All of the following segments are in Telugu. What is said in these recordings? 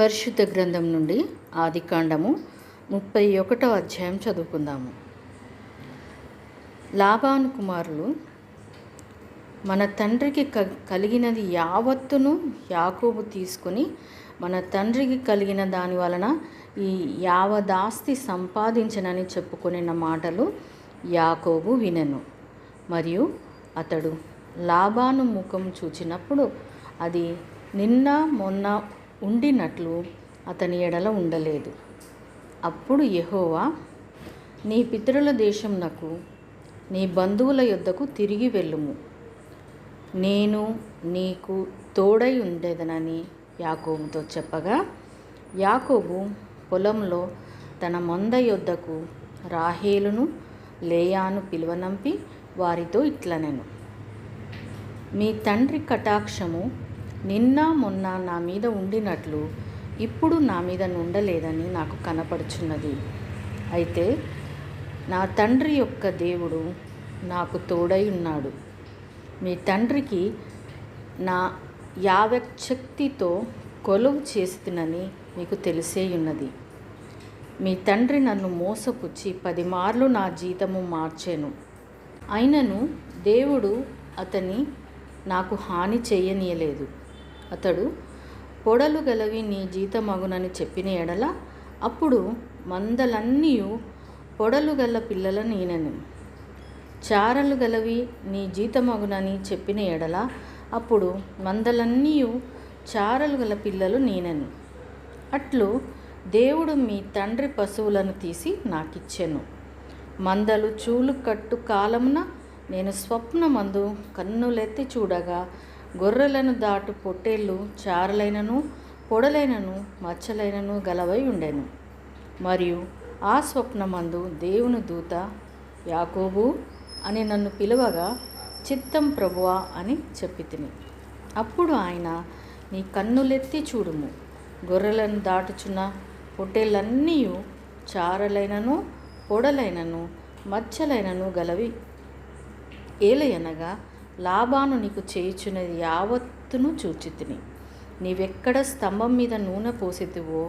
పరిశుద్ధ గ్రంథం నుండి ఆదికాండము ముప్పై ఒకటో అధ్యాయం చదువుకుందాము. లాబాను కుమారులు మన తండ్రికి క కలిగినది యావత్తును యాకోబు తీసుకొని మన తండ్రికి కలిగిన దాని వలన ఈ యావదాస్తి సంపాదించనని చెప్పుకున్న మాటలు యాకోబు వినను. మరియు అతడు లాభాను ముఖం చూచినప్పుడు అది నిన్న మొన్న ఉండినట్లు అతని ఎడల ఉండలేదు. అప్పుడు యహోవా నీ పితరుల దేశంనకు నీ బంధువుల యొద్దకు తిరిగి వెళ్ళుము. నేను నీకు తోడై ఉండేదనని యాకోబుతో చెప్పగా యాకోబు పొలంలో తన మంద యొద్దకు రాహేలును లేయాను పిలువనంపి వారితో ఇట్లనెను. మీ తండ్రి కటాక్షము నిన్న మొన్న నా మీద ఉండినట్లు ఇప్పుడు నా మీద నుండలేదని నాకు కనపడుచున్నది. అయితే నా తండ్రి యొక్క దేవుడు నాకు తోడై ఉన్నాడు. మీ తండ్రికి నా యావశక్తితో కొలువు చేస్తునని మీకు తెలిసే ఉన్నది మీ తండ్రి నన్ను మోసపుచ్చి పది మార్లు నా జీతము మార్చాను. అయినను దేవుడు అతని నాకు హాని చేయనీయలేదు. అతడు పొడలు గలవి నీ జీతమగునని చెప్పిన ఎడల అప్పుడు మందలన్నీయు పొడలు గల పిల్లల నేనను. చారలు గలవి నీ జీతమగునని చెప్పిన ఎడల అప్పుడు మందలన్నీయు చారలు గల పిల్లలు నేనను. అట్లు దేవుడు మీ తండ్రి పశువులను తీసి నాకిచ్చెను. మందలు చూలు కట్టు కాలమున నేను స్వప్నమందు కన్నులెత్తి చూడగా గొర్రెలను దాటు పొట్టేళ్ళు చారలైనను పొడలైనను మచ్చలైనను గలవై ఉండెను. మరియు ఆ స్వప్నమందు దేవుని దూత యాకోబు అని నన్ను పిలువగా చిత్తం ప్రభువా అని చెప్పి తిని అప్పుడు ఆయన నీ కన్నులెత్తి చూడుము. గొర్రెలను దాటుచున్న పొట్టేళ్ళన్నీ చారలైనను పొడలైనను మచ్చలైనను గలవి. ఏలయనగా లాభాను నీకు చేయుచున్నది యావత్తును చూచితిని. నీవెక్కడ స్తంభం మీద నూనె పోసితివో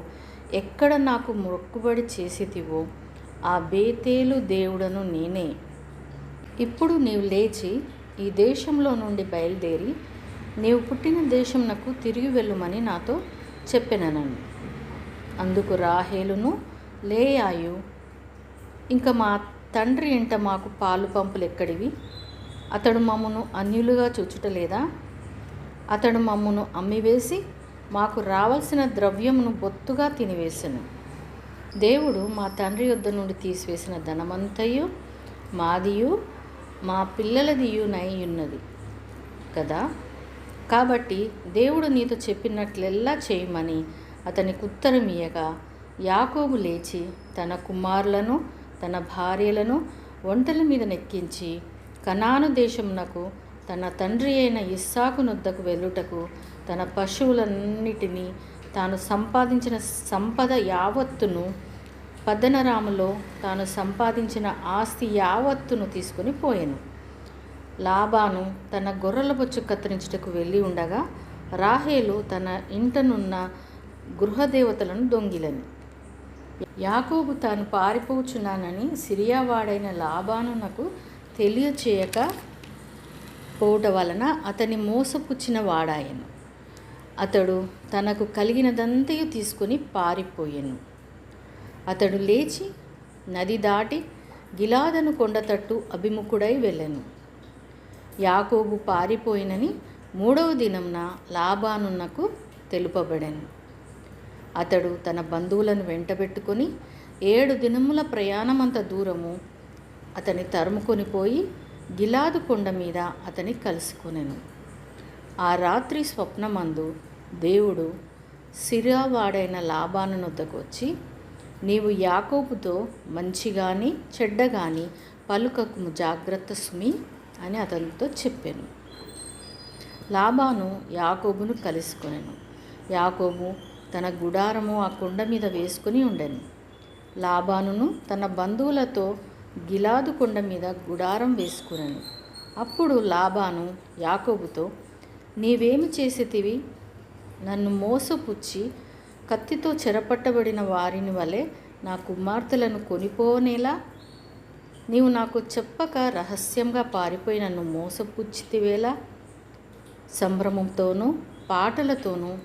ఎక్కడ నాకు మొక్కుబడి చేసితివో ఆ బేతేలు దేవుడను నేనే. ఇప్పుడు నీవు లేచి ఈ దేశంలో నుండి బయలుదేరి నీవు పుట్టిన దేశంనకు తిరిగి వెళ్ళుమని నాతో చెప్పినను అందుకు రాహేలును లేయాయు ఇంకా మా తండ్రి ఇంట మాకు పాలు పంపులు ఎక్కడివి? అతడు మమ్మను అన్యులుగా చూచుటలేదా? అతడు మమ్మను అమ్మివేసి మాకు రావాల్సిన ద్రవ్యమును బొత్తుగా తినివేసెను. దేవుడు మా తండ్రి యొద్ద నుండి తీసివేసిన ధనమంతయు మాదియు మా పిల్లలదియునై ఉన్నది కదా? కాబట్టి దేవుడు నీతో చెప్పినట్లెల్లా చేయమని అతనికి ఉత్తరం ఇయ్యగా యాకోబు లేచి తన కుమారులను తన భార్యలను ఒంటల మీద నెక్కించి కనాను దేశమునకు తన తండ్రి అయిన ఇస్సాకు నొద్దకు వెళ్ళుటకు తన పశువులన్నిటినీ తాను సంపాదించిన సంపద యావత్తును పద్దనరాములో తాను సంపాదించిన ఆస్తి యావత్తును తీసుకుని పోయాను. లాబాను తన గొర్రెల బొచ్చు కత్తిరించుటకు వెళ్ళి ఉండగా రాహేలు తన ఇంటనున్న గృహదేవతలను దొంగిలని. యాకోబు తాను పారిపోచున్నానని సిరియావాడైన లాబానునకు తెలియచేయక పోవుట వలన అతని మోసపుచ్చిన వాడాయను. అతడు తనకు కలిగినదంతయు తీసుకొని పారిపోయాను. అతడు లేచి నది దాటి గిలాదను కొండతట్టు అభిముఖుడై వెళ్ళెను. యాకోబు పారిపోయినని మూడవ దినంన లాభానున్నకు తెలుపబడెను. అతడు తన బంధువులను వెంటబెట్టుకొని ఏడు దినముల ప్రయాణమంత దూరము అతని తరుముకొని పోయి గిలాదు కొండ మీద అతని కలుసుకొనెను. ఆ రాత్రి స్వప్నమందు దేవుడు సిరావాడైన లాభాను నొద్దకొచ్చి నీవు యాకోబుతో మంచిగాని చెడ్డగాని పలుకకు జాగ్రత్త సుమి అని అతనితో చెప్పాను. లాభాను యాకోబును కలుసుకొనెను. యాకోబు తన గుడారము ఆ కొండ మీద వేసుకుని ఉండెను. లాభానును తన బంధువులతో గిలాదు కొండ మీద గుడారం వేసుకునెను అప్పుడు లాబాను యాకోబుతో నీవేమి చేసేతివి? నన్ను మోసపుచ్చి కత్తితో చెరపట్టబడిన వారిని వలె నా కుమార్తెలను కొనిపోనేలా? నీవు నాకు చెప్పక రహస్యంగా పారిపోయి నన్ను మోసపుచ్చితివేలా? సంభ్రమంతోనూ పాటలతోనూ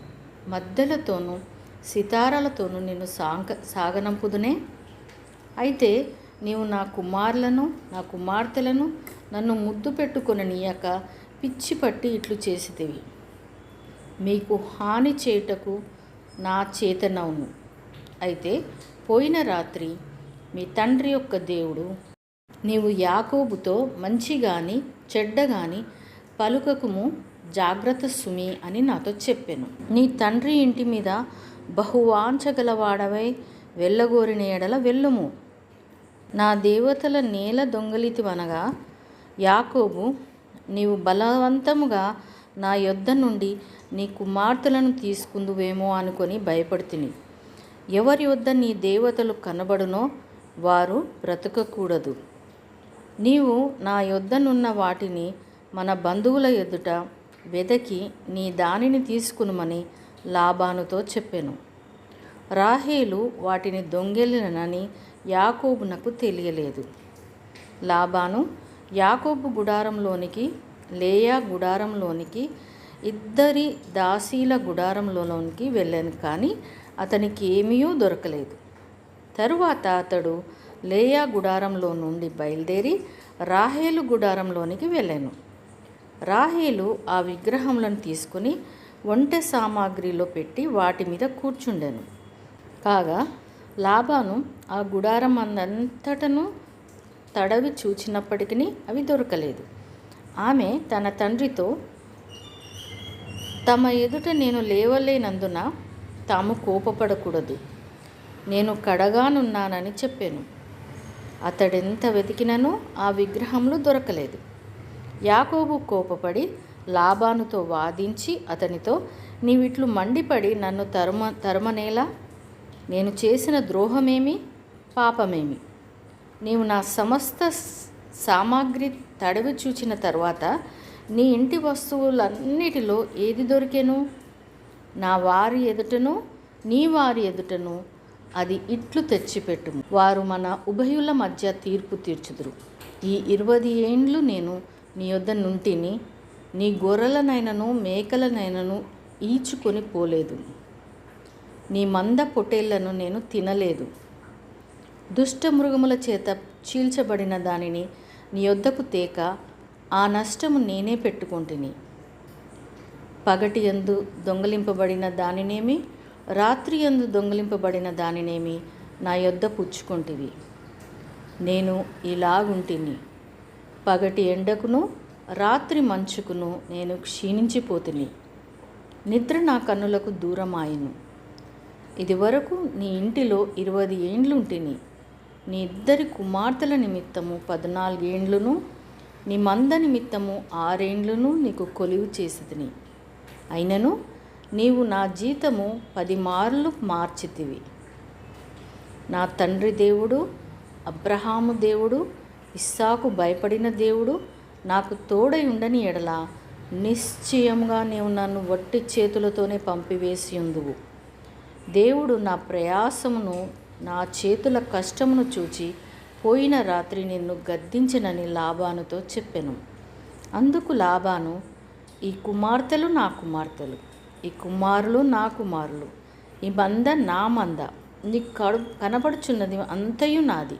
మద్దెలతోనూ సితారాలతోనూ నిన్ను సాంగ సాగనంపుదునే? అయితే నీవు నా కుమారులను నా కుమార్తెలను నన్ను ముద్దు పెట్టుకొననీయక పిచ్చి పట్టి ఇట్లు చేసితివి. మీకు హాని చేయుటకు నా చేతనవును అయితే పోయిన రాత్రి మీ తండ్రి యొక్క దేవుడు నీవు యాకోబుతో మంచి గాని చెడ్డ గాని పలుకకుము జాగ్రత్త సుమి అని నాతో చెప్పాను. నీ తండ్రి ఇంటి మీద బహువాంచగలవాడవై వెళ్ళగోరిన ఎడల వెళ్ళుము. నా దేవతల నేల దొంగలితివనగా యాకోబు నీవు బలవంతముగా నా యొద్ద నుండి నీ కుమార్తెలను తీసుకుందువేమో అనుకొని భయపడుతుని. ఎవరి వద్ద నీ దేవతలు కనబడునో వారు బ్రతకకూడదు. నీవు నా యొద్దనున్న వాటిని మన బంధువుల ఎదుట వెదకి నీ దానిని తీసుకునుమని లాభానుతో చెప్పాను. రాహేలు వాటిని దొంగెలినని యాకోబునకు తెలియలేదు. లాబాను యాకోబు గుడారంలోనికి లేయా గుడారంలోనికి ఇద్దరి దాసీల గుడారంలోనికి వెళ్ళాను కానీ అతనికి ఏమీ దొరకలేదు. తరువాత అతడు లేయా గుడారంలో నుండి బయలుదేరి రాహేలు గుడారంలోనికి వెళ్ళాను. రాహేలు ఆ విగ్రహములను తీసుకుని వంట సామాగ్రిలో పెట్టి వాటి మీద కూర్చుండెను. కాగా లాబాను ఆ గుడారం అందంతటను తడవి చూచినప్పటికీ అవి దొరకలేదు. ఆమె తన తండ్రితో తమ ఎదుట నేను లేవలేనందున తాము కోపపడకూడదు. నేను కడగానున్నానని చెప్పాను. అతడెంత వెతికినను ఆ విగ్రహంలో దొరకలేదు. యాకోబు కోపపడి లాబానుతో వాదించి అతనితో నీవిట్లు మండిపడి నన్ను తరుమ తరుమనేలా? నేను చేసిన ద్రోహమేమి? పాపమేమి? నీవు నా సమస్త సామాగ్రి తడవి చూచిన తర్వాత నీ ఇంటి వస్తువులన్నిటిలో ఏది దొరికెను? నా వారి ఎదుటను నీ వారి ఎదుటను అది ఇట్లు తెచ్చిపెట్టుము. వారు మన ఉభయుల మధ్య తీర్పు తీర్చుదురు. ఈ ఇరవై ఏండ్లు నేను నీ యొద్ద నుంటిని నీ గొర్రెలనైనను మేకలనైనను ఈచుకొని పోలేదు నీ మంద పొటేళ్ళను నేను తినలేదు. దుష్ట మృగముల చేత చీల్చబడిన దానిని నీ యొద్దకు తేక ఆ నష్టము నేనే పెట్టుకుంటుని. పగటి యందు దొంగలింపబడిన దానినేమి రాత్రి యందు దొంగలింపబడిన దానినేమి నా యొద్ద పుచ్చుకొంటివి. నేను ఇలాగుంటిని. పగటి ఎండకును రాత్రి మంచుకును నేను క్షీణించిపోతుని. నిద్ర నా కన్నులకు దూరమాయను. ఇదివరకు నీ ఇంటిలో ఇరవై ఏండ్లుంటిని. నీ ఇద్దరి కుమార్తెల నిమిత్తము పద్నాలుగేండ్లును నీ మంద నిమిత్తము ఆరేండ్లును నీకు కొలువు చేసితిని. అయినను నీవు నా జీతము పది మార్లు మార్చితివి. నా తండ్రి దేవుడు అబ్రహాము దేవుడు ఇస్సాకు భయపడిన దేవుడు నాకు తోడై ఉండని ఎడల నిశ్చయముగా నీవు నన్ను వట్టి చేతులతోనే పంపివేసి ఉందువు దేవుడు నా ప్రయాసమును నా చేతుల కష్టమును చూచి పోయిన రాత్రి నిన్ను గద్దించినని లాభానుతో చెప్పెను. అందుకు లాభాను ఈ కుమార్తెలు నా కుమార్తెలు ఈ కుమారులు నా కుమారులు ఈ మంద నా మంద నీ కడు కనబడుచున్నది అంతయు నాది.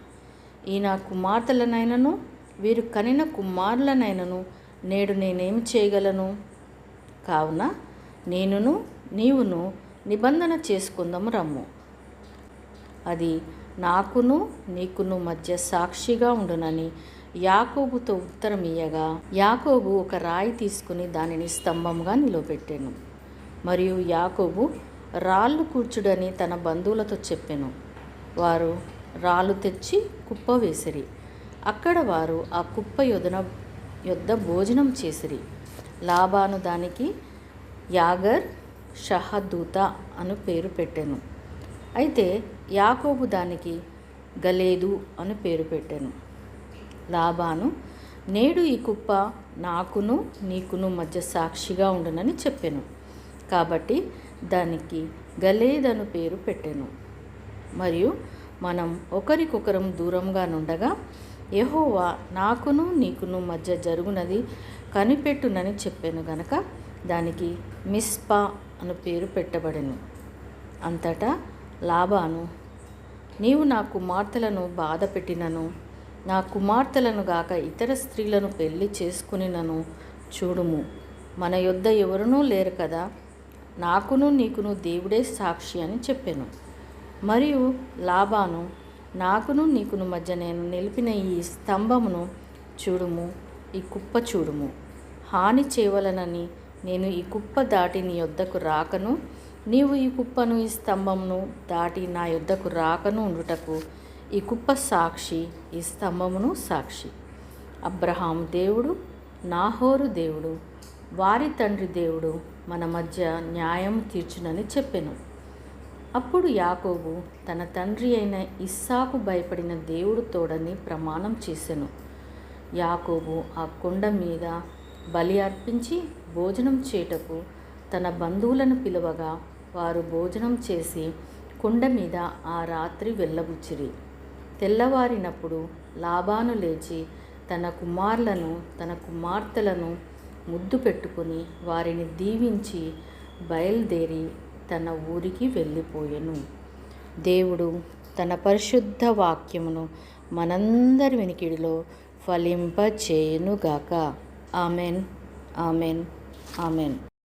ఈ నా కుమార్తెలనైనను వీరు కనిన కుమారులనైనను నేడు నేనేం చేయగలను? కావున నేనును నీవును నిబంధన చేసుకుందాము రమ్ము. అది నాకును నీకును మధ్య సాక్షిగా ఉండునని యాకోబుతో ఉత్తరం ఇయ్యగా యాకోబు ఒక రాయి తీసుకుని దానిని స్తంభంగా నిలబెట్టాను. మరియు యాకోబు రాళ్ళు కూర్చుడని తన బంధువులతో చెప్పాను. వారు రాళ్ళు తెచ్చి కుప్ప వేసిరి. అక్కడ వారు ఆ కుప్ప యొదన యొద్ద భోజనం చేసిరి. లాభాను దానికి యాగర్ షహదూత అను పేరు పెట్టాను. అయితే యాకోబు దానికి గలేదు అని పేరు పెట్టాను. లాబాను నేడు ఈ కుప్ప నాకును నీకును మధ్య సాక్షిగా ఉండనని చెప్పాను. కాబట్టి దానికి గలేదను పేరు పెట్టాను. మరియు మనం ఒకరికొకరం దూరంగా నుండగా యహోవా నాకును నీకును మధ్య జరుగునది కనిపెట్టునని చెప్పాను గనక దానికి మిస్పా అను పేరు పెట్టబడెను. అంతటా లాబాను నీవు నా కుమార్తెలను బాధ పెట్టినను నా కుమార్తెలను గాక ఇతర స్త్రీలను పెళ్ళి చేసుకునినను చూడుము. మన యొద్ద ఎవరునూ లేరు కదా నాకును నీకును దేవుడే సాక్షి అని చెప్పాను. మరియు లాబాను నాకును నీకును మధ్య నేను నిలిపిన ఈ స్తంభమును చూడుము ఈ కుప్ప చూడుము. హాని చేయవలనని నేను ఈ కుప్ప దాటి నీ యొద్దకు రాకను. నీవు ఈ కుప్పను ఈ స్తంభమును దాటి నా యొద్దకు రాకను ఉండుటకు. ఈ కుప్ప సాక్షి ఈ స్తంభమును సాక్షి. అబ్రహాం దేవుడు నాహోరు దేవుడు వారి తండ్రి దేవుడు మన మధ్య న్యాయం తీర్చునని చెప్పెను. అప్పుడు యాకోబు తన తండ్రి అయిన ఇస్సాకు భయపడిన దేవుడు తోడని ప్రమాణం చేసెను. యాకోబు ఆ కొండ మీద బలి అర్పించి భోజనం చేటకు తన బంధువులను పిలువగా వారు భోజనం చేసి కుండ మీద ఆ రాత్రి వెళ్ళబుచ్చిరి. తెల్లవారినప్పుడు లాభాను లేచి తన కుమారులను తన కుమార్తెలను ముద్దు పెట్టుకుని వారిని దీవించి బయలుదేరి తన ఊరికి వెళ్ళిపోయెను. దేవుడు తన పరిశుద్ధ వాక్యమును మనందరి వెనికిడిలో ఫలింపచేయునుగాక. ఆమెన్. ఆమెన్. ఆమెన్.